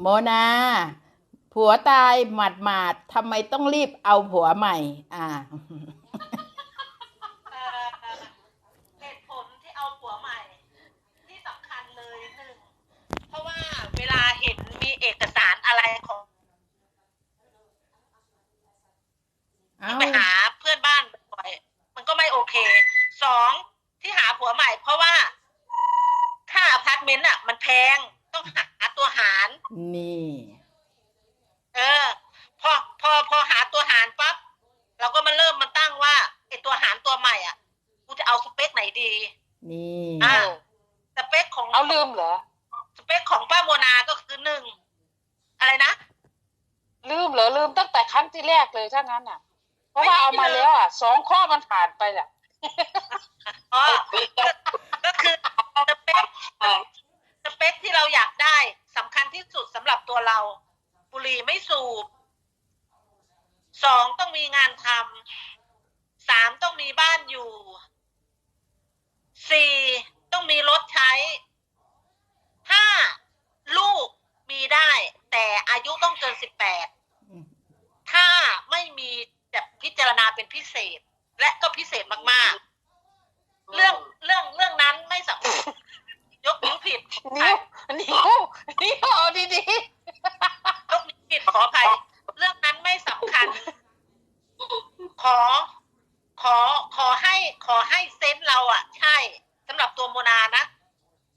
โมนา ผัวตายหมาดหมาดๆทำไมต้องรีบเอาผัวใหม่ อ่าเอ่อเหตุผลที่เอาผัวใหม่ ที่สำคัญเลยหนึ่งเพราะว่าเวลาเห็นมีเอกสารอะไรของเอาไปหาเพื่อนบ้านบ่อยมันก็ไม่โอเค สองที่หาผัวใหม่ เพราะว่าค่าอพาร์ตเมนต์อะ มันแพง ต้องหาตัวหาร นี่ เออ พอพอพอหาตัวหารปั๊บเราก็มาเริ่มมาตั้งว่าไอตัวหารตัวใหม่อะกูจะเอาสเปคไหนดี นี่อ่าสเปคของเอาลืมเหรอ สเปคของป้าโมนาก็คือหนึ่งอะไรนะลืมเหรอลืมตั้งแต่ครั้งที่แรกเลยถ้างั้นอะ เพราะว่าเอามาแล้วอะสองข้อมันผ่านไปแหละอ๋อก็ก็คือสเปคสเปคที่เราอยากได้สำคัญที่สุดสำหรับตัวเรา บุหรี่ไม่สูบสองต้องมีงานทำสามต้องมีบ้านอยู่สี่ต้องมีรถใช้ห้าลูกมีได้ แต่อายุต้องเกินสิบแปด ถ้าไม่มีแบบพิจารณาเป็นพิเศษ และก็พิเศษมากๆ เรื่องเรื่องเรื่องนั้นไม่สำคัญยกนิ้วผิด นิ้วนิ้วนิ้วเอาดี ยกนิ้วผิดขออภัย เรื่องนั้นไม่สำคัญ ขอ ขอขอให้ขอให้เซนส์เราอะ ใช่สำหรับตัวโมนานะ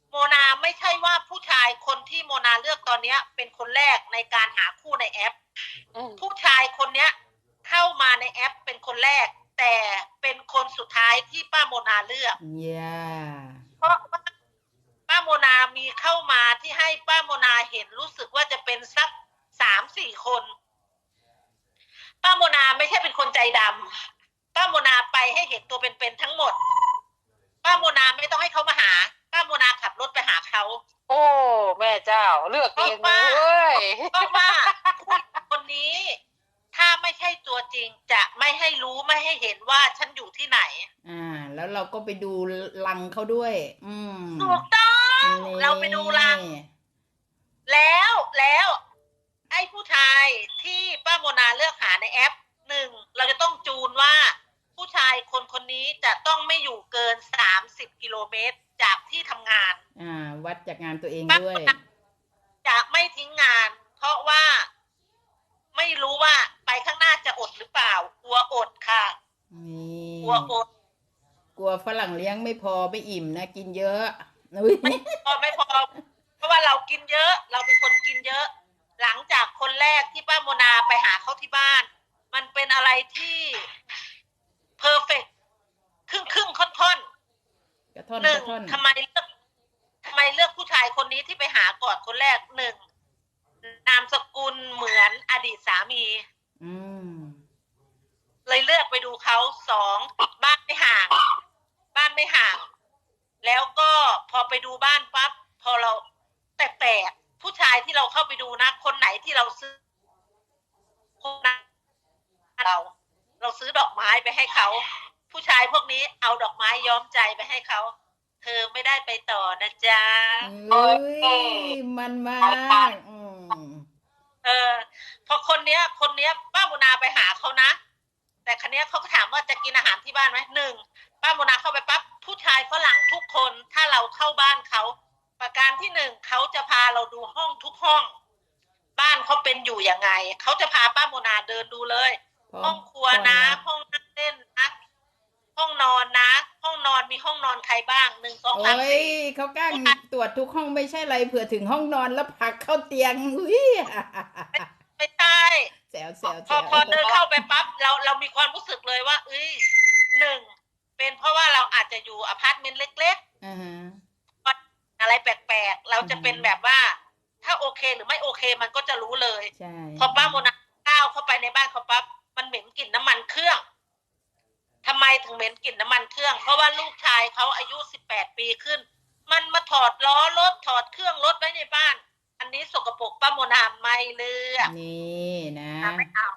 โมนาไม่ใช่ว่าผู้ชายคนที่โมนาเลือกตอนเนี้ย เป็นคนแรกในการหาคู่ในแอป ๆอืม ผู้ชายคนเนี้ย เข้ามาในแอปเป็นคนแรก แต่เป็นคน สุดท้ายที่ป้าโมนาเลือกย่าเพราะว่าป้าโมนามีเข้ามาที่ให้ป้าโมนาเห็นรู้สึกว่าจะเป็นสักสามสี่คน ป้าโมนาไม่ใช่เป็นคนใจดำป้าโมนาไปให้เห็นตัวเป็นๆทั้งหมด ป้าโมนาไม่ต้องให้เขามาหา ป้าโมนาขับรถไปหาเขาโอ้แม่เจ้า เลือกเองเลยเว้ยเพราะว่าผู้คนนี้ ถ้าไม่ใช่ตัวจริงจะไม่ให้รู้ไม่ให้ เห็นว่าฉันอยู่ที่ไหน อ่า แล้วเราก็ไปดูลังเขาด้วย อืมถูกต้องนี่เราไปดูลัง แล้วแล้ว ไอ้ผู้ชายที่ป้าโมนาเลือกหาในแอปหนึ่งเราจะต้องจูนว่า ผู้ชายคนคนนี้จะต้องไม่อยู่เกินสามสิบกิโลเมตรจากที่ทำงาน อ่า วัดจากงานตัวเองด้วยจะไม่ทิ้งงาน เพราะว่าไม่รู้ว่าไปข้างหน้าจะอดหรือเปล่า กลัวอดค่ะ นี่กลัวอดกลัวฝรั่งเลี้ยงไม่พอไม่อิ่มนะ กินเยอะอุ้ยพอไม่พอ เพราะว่าเรากินเยอะ เราเป็นคนกินเยอะ หลังจากคนแรกที่ป้าโมนาไปหาเขาที่บ้าน มันเป็นอะไรที่เพอร์เฟกครึ่งครึ่งๆค่อนค่อนกระท่อนๆหนึ่กงระท่อนทำไมเลือกทำไมเลือกผู้ชายคนนี้ที่ไปหาก่อนคนแรกหนึ่งนามสกุลเหมือนอดีตสามีอืม เลยเลือกไปดูเขาสองบ้านไม่ห่าง บ้านไม่ห่าง แล้วก็พอไปดูบ้านปั๊บพอเราแต่แปลกๆผู้ชายที่เราเข้าไปดูนะ คนไหนที่เราซื้อคนนั้นเรา เราซื้อดอกไม้ไปให้เขา ผู้ชายพวกนี้เอาดอกไม้ย้อมใจไปให้เขาเธอไม่ได้ไปต่อนะจ๊ะอุ้ยมันมากอืมเออพอคนเนี้ย คนเนี้ยป้าโมนาไปหาเขานะ แต่คันนี้ยเขาก็ถามว่าจะกินอาหารที่บ้านไหมหนึ่งป้าโมนาเข้าไปปั๊บผู้ชายฝรั่งทุกคนถ้าเราเข้าบ้านเขาประการที่หนึ่งเขาจะพาเราดูห้องทุกห้อง บ้านเขาเป็นอยู่ยังไงเขาจะพาป้าโมนาเดินดูเลย ห้องครัวนะห้องนั่งเล่นนะห้องนอนนะ ห้องนอนมีห้องนอนใครบ้างหนึ่งสองสามโอ้ยสี่เขากล้างตรวจทุกห้องไม่ใช่อะไรเผื่อถึงห้องนอนแล้วผลักเข้าเตียงอุ้ยไม่ใช่แซวแซวพแซอวพอเดินเข้าไปปั๊บเราเรามีความรู้สึกเลยว่า เอ้ยหนึ่งเป็นเพราะว่าเราอาจจะอยู่อพาร์ตเมนต์เล็ก อ่าฮะ ๆ อะไรแปลกๆ เราจะอืมเป็นแบบว่า ถ้าโอเคหรือไม่โอเคมันก็จะรู้เลย ใช่พอป้าโมนาก้าวเข้าไปในบ้านเขาปั๊บมันเหม็นกลิ่นน้ำมันเครื่องทำไมถึงเหม็นกลิ่นน้ำมันเครื่อง เพราะว่าลูกชายเขาอายุสิบแปดปีขึ้น มันมาถอดล้อรถถอดเครื่องรถไว้ในบ้าน อันนี้สกปรกป้าโมนาไม่เลือกนี่นะไม่เอา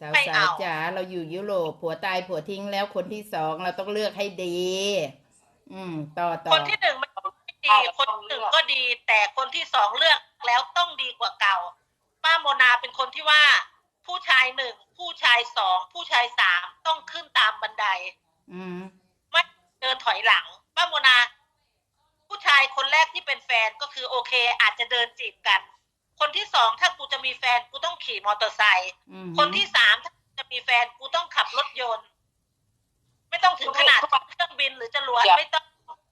สาวไม่สาเอาวจ๋าเราอยู่ยุโรปผัวตายผัวทิ้งแล้วคนที่สองเราต้องเลือกให้ดี อืม ต่อต่อคนที่หนึ่งมันไม่ดี คนที่หนึ่งก็ดี แต่คนที่สองเลือกแล้วต้องดีกว่าเก่า ป้าโมนาเป็นคนที่ว่า ผู้ชายหนึ่งผู้ชายสองผู้ชายสามต้องขึ้นตามบันได อืมไม่เดินถอยหลัง ป้าโมนาผู้ชายคนแรกที่เป็นแฟนก็คือโอเค อาจจะเดินจีบกัน คนที่สองถ้ากูจะมีแฟนกูต้องขี่มอเตอร์ไซค์อืมคนที่สามถ้าจะมีแฟนกูต้องขับรถยนต์ ไม่ต้องถึงขนาดเครื่องบินหรือจรวดไม่ต้อง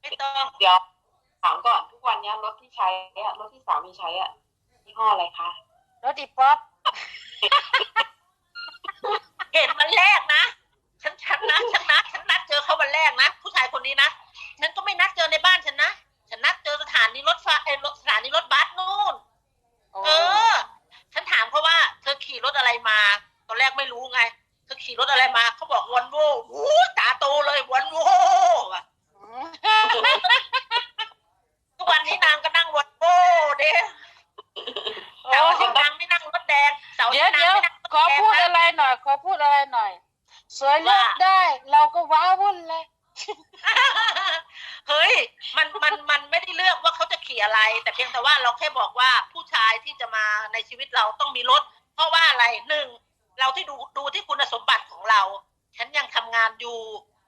ไม่ต้องเดี๋ยวถามก่อนทุกวันเนี้ยรถที่ใช้อะรถที่สามีใช้อะยี่ห้ออะไรคะรถอีป๊อปเห็นวันแรกนะฉันฉันนะฉันนัดฉันนัดเจอเขาวันแรกนะผู้ชายคนนี้นะฉันก็ไม่นัดเจอในบ้านฉันนะฉันนัดเจอสถา นีรถไฟเออรถสถานีรถบัสนู่นโอ้เออ ฉันถามเขาว่า เธอขี่รถอะไรมาตอนแรกไม่รู้ไง เธอขี่รถอะไรมาเขาบอกวันโว่โอ้ตาโตเลยวันโว่ว่ะทุกวันนี้นางก็นั่งวันโว่เด้เสาร์อาที่นางไม่นั่งรถแดงเสาร์อาเดี๋ยวที่นางเดี๋ยวไม่นั่งรถขอแดงพูดนะอะไรหน่อย ขอพูดอะไรหน่อย สวยเลือกว่าได้ เราก็ว้าวุ่นเลย เฮ้ยมันมันมันไม่ได้เลือกว่าเขาจะขี่อะไร แต่เพียงแต่ว่าเราแค่บอกว่าผู้ชายที่จะมาในชีวิตเราต้องมีรถ เพราะว่าอะไรหนึ่งเราที่ดูดูที่คุณสมบัติของเรา ฉันยังทำงานอยู่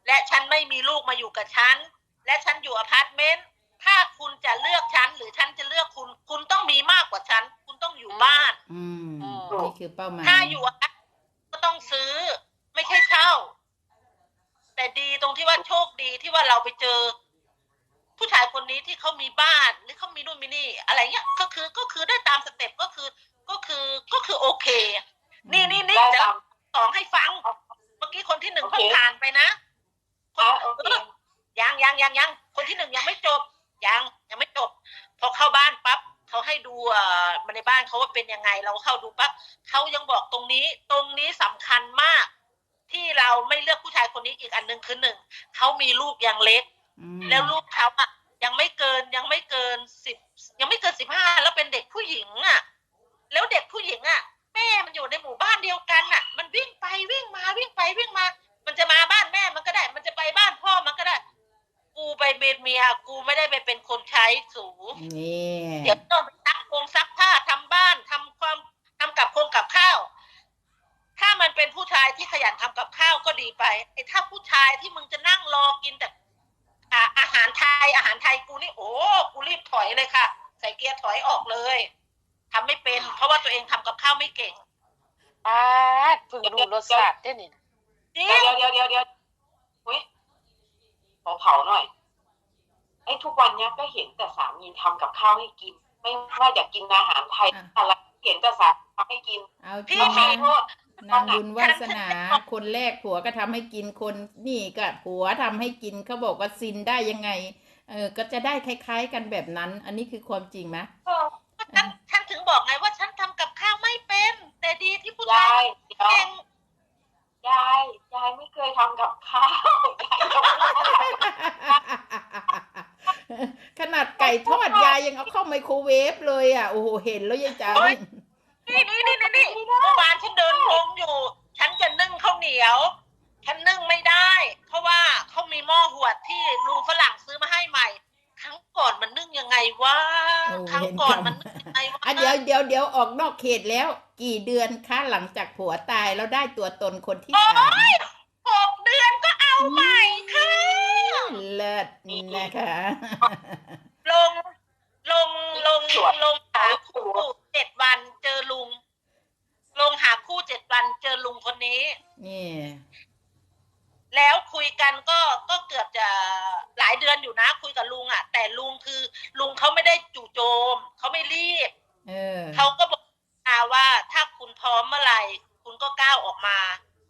และฉันไม่มีลูกมาอยู่กับฉัน และฉันอยู่อพาร์ตเมนต์ถ้าคุณจะเลือกฉัน หรือฉันจะเลือกคุณ คุณต้องมีมากกว่าฉัน คุณต้องอยู่บ้านอืมอืมนี่คือเป้าหมายถ้าอยู่อะก็ต้องซื้อ ไม่ใช่เช่า แต่ดีตรงที่ว่าโชคดีที่ว่าเราไปเจอผู้ ชายคนนี้ที่เขามีบ้านหรือเขามีนู่นมีนี่ อะไรเงี้ยก็คือก็คือได้ตามสเต็ปก็คือก็คือก็คือโอเค นี่นี่นี่ได้จะตามสองให้ฟัง เมื่อกี้คนที่หนึ่งโอเคเพิ่งผ่านไปนะคนอะโอเคเออยังยังยังยังคนที่หนึ่งยังไม่จบยังยังไม่จบ พอเข้าบ้านปั๊บเขาให้ดูเอ่อมาในบ้านเขาว่าเป็นยังไง เราเข้าดูปั๊บเขายังบอกตรงนี้ตรงนี้สำคัญมาก ที่เราไม่เลือกผู้ชายคนนี้อีกอันหนึ่งคือหนึ่งเขามีลูกยังเล็กอืมแล้วลูกเขาอะ ยังไม่เกินยังไม่เกินสิบยังไม่เกินสิบห้าแล้วเป็นเด็กผู้หญิงอะ แล้วเด็กผู้หญิงอะ แม่มันอยู่ในหมู่บ้านเดียวกันอะ มันวิ่งไปวิ่งมาวิ่งไปวิ่งมา มันจะมาบ้านแม่มันก็ได้ มันจะไปบ้านพ่อมันก็ได้ กูไปเป็นเมียกูไม่ได้ไปเป็นคนใช้สูนี่เดี๋ยวต้องไปซักโครงซักผ้าทำบ้านทำความทำกับโครงกับข้าวถ้ามันเป็นผู้ชายที่ขยันทำกับข้าวก็ดีไปไอ้ถ้าผู้ชายที่มึงจะนั่งรอกินแต่ อ่าอาหารไทยอาหารไทยกูนี่โอ้กูรีบถอยเลยค่ะ ใส่เกียร์ถอยออกเลยทำไม่เป็น เพราะว่าตัวเองทำกับข้าวไม่เก่งอาดเพิ่งรู้รสชาติได้นี่จริงเดี๋ยวเดี๋ยวเดี๋ยวเดี๋ยวอุ้ยขอเผาหน่อยไอ้ทุกวันเนี้ยก็เห็นแต่สามีทำกับข้าวให้กิน ไม่ว่าจะกินอาหารไทยอะไรเห็นแต่สามีทำให้กินเอาจพี่ริงขอนะโทษ นางบุญวาสนา คนแรกผัวก็ทำให้กินคนนี่ก็ผัวทำให้กินเขาบอกว่าซินได้ยังไง เออ ก็จะได้คล้าย ๆ กันแบบนั้น อันนี้คือความจริงไหมเออฉันฉันถึงบอกไงว่าฉันทำกับข้าวไม่เป็น แต่ดีที่ผู้ชายายยเดี๋ยวเก่งยายยายไม่เคยทำกับข้าวยายยกมือขนาดไก่ทอดยายยังเอาเข้าไมโครเวฟเลยอะ โอ้โห เห็นแล้วยายจ๋า นี่นี่นี่นี่นี่เมื่อวานฉันเดินลงอยู่ ฉันจะนึ่งข้าวเหนียว ฉันนึ่งไม่ได้ เพราะว่าเขามีหม้อหวดที่ลุงฝรั่งซื้อมาให้ใหม่ ครั้งก่อนมันนึ่งยังไงวะโอ้ครั้งเห็นก่อนจำมันนึ่งยังไงวะอะเดี๋ยวเดี๋ยวเดี๋ยวออกนอกเขตแล้ว กี่เดือนคะหลังจากผัวตายแล้วได้ตัวตนคนที่สามหกเดือนก็เอาใหม่ค่ะ เลิศนะคะ ลงลงลงลงหาคู่เจ็ดวันเจอลุง ลงหาคู่เจ็ดวันเจอลุงคนนี้ นี่ แล้วคุยกันก็ก็เกือบจะหลายเดือนอยู่นะ คุยกับลุงอะ แต่ลุงคือ ลุงเขาไม่ได้จู่โจมเขาไม่รีบเออเขาก็บอกมาว่าถ้าคุณพร้อมเมื่อไหร่ คุณก็ก้าวออกมา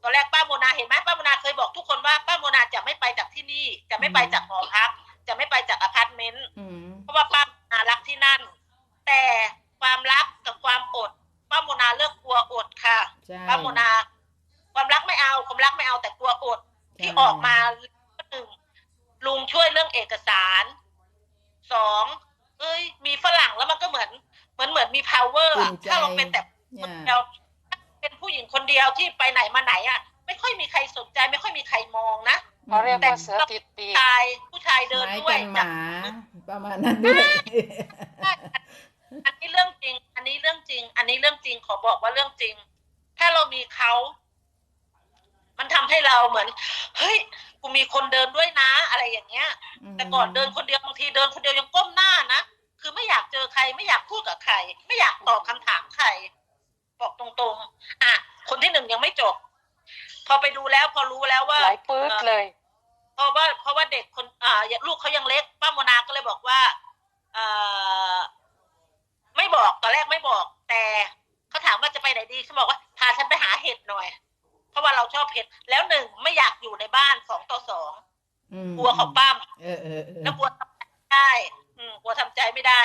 ตอนแรกป้าโมนาเห็นไหมป้าโมนาเคยบอกทุกคนว่าป้าโมนาจะไม่ไปจากที่นี่ จะไม่ไปจากหอพัก จะไม่ไปจากอพาร์ตเมนต์อืมเพราะว่าป้าโมนารักที่นั่น แต่ความรักกับความอด ป้าโมนาเลือกกลัวอดค่ะ ใช่ ป้า โมนา ความรักไม่เอา ความรักไม่เอาแต่กลัวอดที่ออกมาหนึ่งลุงช่วยเรื่องเอกสารสองเอ้ย มีฝรั่งแล้วมันก็เหมือน เหมือนเหมือนมี power อุ่อะนใจถ้าเราเป็นแต่คนเนี่ยเดียวเป็นผู้หญิงคนเดียวที่ไปไหนมาไหนอะ ไม่ค่อยมีใครสนใจ ไม่ค่อยมีใครมองนะเขาเรียกว่าเสือติดปีกชายผู้ชายเดินไม้ด้วกัยนหมาประมาณนั้นด้วยอันนี้เรื่องจริง อันนี้เรื่องจริง อันนี้เรื่องจริงขอบอกว่าเรื่องจริง ถ้าเรามีเขา มันทำให้เราเหมือน เฮ้ย กูมีคนเดินด้วยนะ อะไรอย่างเงี้ย แต่ก่อนเดินคนเดียวบางทีเดินคนเดียวยังก้มหน้านะ คือไม่อยากเจอใคร ไม่อยากพูดกับใคร ไม่อยากตอบคำถามใคร บอกตรงๆ อะ คนที่หนึ่งยังไม่จบ พอไปดูแล้ว พอรู้แล้วว่าไหลปื๊ดเลย เพราะว่าเพราะว่าเด็กคนอ่าลูกเขายังเล็ก ป้าโมนาก็เลยบอกว่าเอ่อไม่บอกตอนแรกไม่บอก แต่ เขาถามว่าจะไปไหนดีฉันบอกว่าพาฉันไปหาเห็ดหน่อย เพราะว่าเราชอบเห็ด แล้วหนึ่งไม่อยากอยู่ในบ้านสองต่อสองอืมกลัวเขาปั้มเออเออเออแล้วกลัวทำใจไม่ได้ อืมกลัวทำใจไม่ได้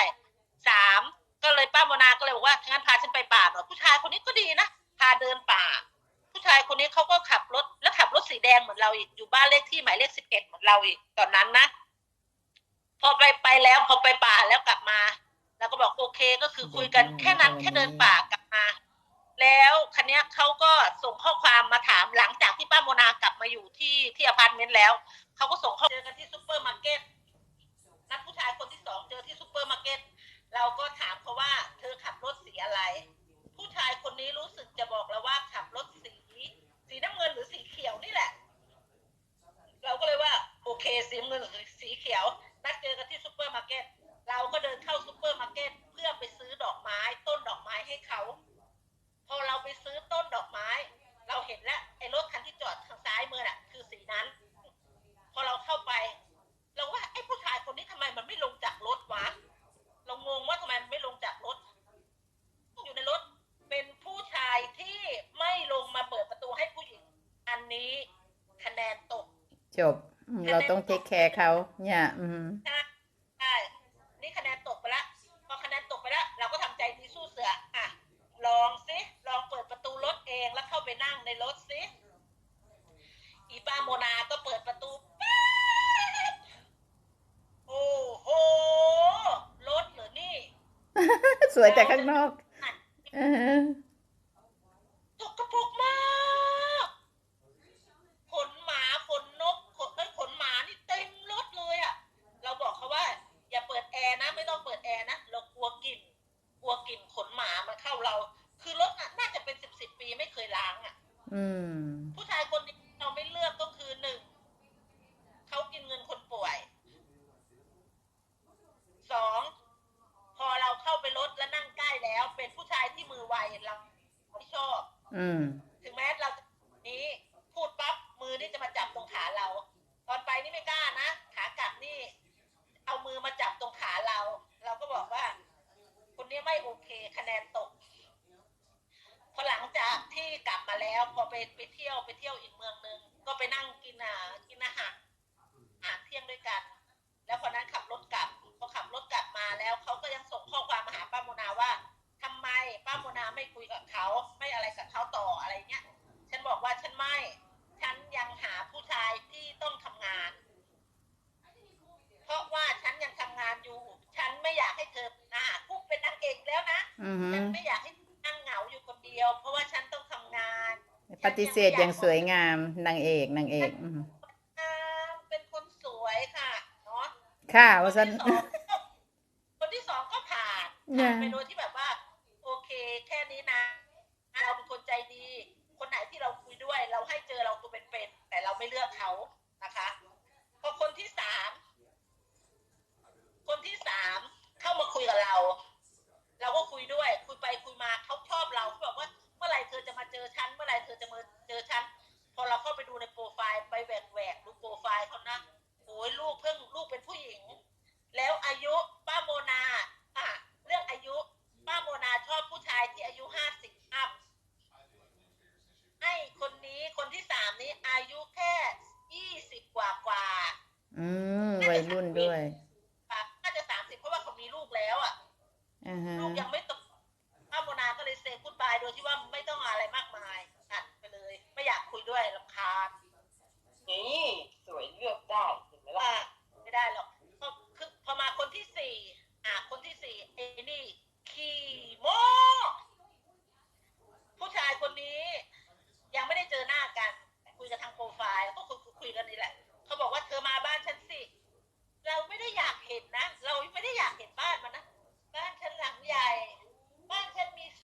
สามก็เลยป้าโมนาก็เลยบอกว่างั้นพาฉันไปป่าหน่อยผู้ชายคนนี้ก็ดีนะพาเดินป่า ผู้ชายคนนี้เขาก็ขับรถแล้วขับรถสีแดงเหมือนเราอีกอยู่บ้านเลขที่หมายเลขสิบเอ็ดเหมือนเราอีกตอนนั้นนะพอไปไปแล้วพอไปป่าแล้วกลับมา แล้วก็บอกโอเคก็คือคุยกันแค่นั้นแค่เดินป่ากลับมา แล้วคันนี้ยเขาก็ส่งข้อความมาถามหลังจากที่ป้าโมนากลับมาอยู่ที่ที่อพาร์ตเมนต์แล้วเขาก็ส่งข้อเจอกันที่ซูเปอร์มาร์เก็ตนัดผู้ชายคนที่สองเจอที่ซูเปอร์มาร์เก็ตเราก็ถามเขาว่าเธอขับรถสีอะไร ผู้ชายคนนี้รู้สึกจะบอกแล้วว่าขับรถสี สีน้ำเงินหรือสีเขียวนี่แหละ เราก็เลยว่า โอเคสีน้ำเงินหรือสีเขียว นัดเจอกันที่ซูเปอร์มาร์เก็ตเราก็เดินเข้าซูเปอร์มาร์เก็ตเพื่อไปซื้อดอกไม้ ต้นดอกไม้ให้เขา พอเราไปซื้อต้นดอกไม้ เราเห็นแล้วไอ้รถคันที่จอดทางซ้ายมือน่ะ คือสีนั้น พอเราเข้าไป เราว่าไอ้ผู้ชายคนนี้ทำไมมันไม่ลงจากรถวะเรางงว่าทำไมมันไม่ลงจากรถ อยู่ในรถเป็นผู้ชายที่ไม่ลงมาเปิดประตูให้ผู้หญิง อันนี้คะแนนตก จบอืมเราต้องเทคแคร์เขาเนี่ยอืมใช่ใช่นี่คะแนนตกไปแล้วพอคะแนนตกไปแล้ว เราก็ทำใจดีสู้เสืออะลองสิลองเปิดประตูรถเองแล้วเข้าไปนั่งในรถสิอีป้าโมนาก็เปิดประตูป๊ดโอ้โหรถเหรอนี่ สวยแต่ข้างนอกเออ ตกกระปุกมาก ขนหมาขนนกขนเอ้ยขนหมานี่เต็มรถเลยอะ่ะ เราบอกเขาว่า อย่าเปิดแอร์นะ ไม่ต้องเปิดแอร์นะ เรากลัวกลิ่น กลัวกลิ่นขนหมามันเข้าเรา คือรถน่ะน่าจะเป็นสิบสิบปีไม่เคยล้างอะ่ะ อืม ผู้ชายคนนี้เราไม่เลือกก็คือหนึ่ง เขากินเงินคนป่วย สอง พอเราเข้าไปรถแล้วนั่งใกล้แล้ว เป็นผู้ชายที่มือไวเราไม่ ช ฏิเสธอย่างสวยงามนางเอกนางเอกอืมอ่าเป็นคนสวยค่ะเนาะค่ะคนว่าสันที่สองคนที่สองก็ผ่านเนี่ยผ่านไปโดยที่ มือเจอฉัน พอเราเข้าไปดูในโปรไฟล์ไปแหวกแหวกดูโปรไฟล์เขานะโอ้ยลูกเพิ่ง